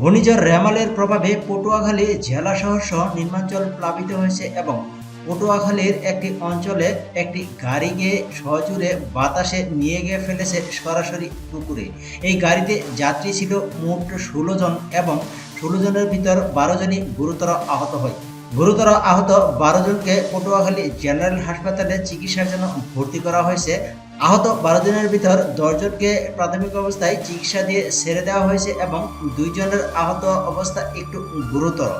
ঘূর্ণিঝড় রেমালের প্রভাবে পটুয়াখালী জেলা শহর সহ নির্মাঞ্চল প্লাবিত হয়েছে এবং পটুয়াখালীর একটি অঞ্চলে একটি গাড়ি গিয়ে সহজুরে বাতাসে নিয়ে গিয়ে ফেলেছে সরাসরি পুকুরে। এই গাড়িতে যাত্রী ছিল মোট ষোলো জন এবং ষোলো জনের ভিতর বারো জনই গুরুতর আহত হয়। গুরুতর আহত বারো জনকে পটুয়াখালী জেনারেল হাসপাতালে চিকিৎসার জন্য ভর্তি করা হয়েছে। আহত বারো জনের ভিতর দশজনকে প্রাথমিক অবস্থায় চিকিৎসা দিয়ে ছেড়ে দেওয়া হয়েছে এবং দুইজনের আহত অবস্থা একটু গুরুতর।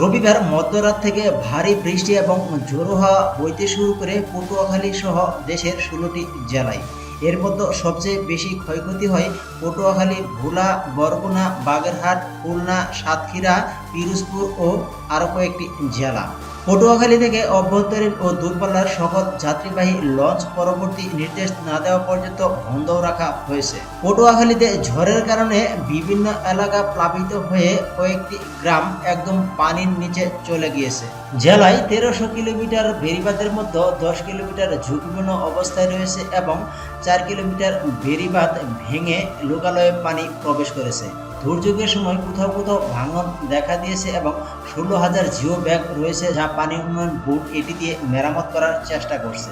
রবিবার মধ্যরাত থেকে ভারী বৃষ্টি এবং ঝোড়ো হাওয়া বইতে শুরু করে পটুয়াখালী সহ দেশের ষোলোটি জেলায়। এর মধ্যে সবচেয়ে বেশি ক্ষয়ক্ষতি হয় পটুয়াখালী, ভোলা, বরগুনা, বাগেরহাট, খুলনা, সাতক্ষীরা, পিরোজপুর ও আরও কয়েকটি জেলা। পটুয়াখালী থেকে অভ্যন্তরীণ ও দূরপাল্লার সকল যাত্রীবাহী লঞ্চ পরবর্তী নির্দেশ না দেওয়া পর্যন্ত বন্ধ রাখা হয়েছে। পটুয়াখালীতে ঝড়ের কারণে বিভিন্ন এলাকা প্লাবিত হয়ে কয়েকটি গ্রাম একদম পানির নিচে চলে গিয়েছে। জেলায় তেরোশো কিলোমিটার বেড়িবাঁধের মধ্যে দশ কিলোমিটার ঝুঁকিপূর্ণ অবস্থায় রয়েছে এবং চার কিলোমিটার বেড়িবাঁধ ভেঙে লোকালয়ে পানি প্রবেশ করেছে। দুর্যোগের সময় কোথাও কোথাও ভাঙন দেখা দিয়েছে এবং ষোলো হাজার জিও ব্যাগ রয়েছে, যা পানি উন্নয়ন বোর্ড এটি দিয়ে মেরামত করার চেষ্টা করছে।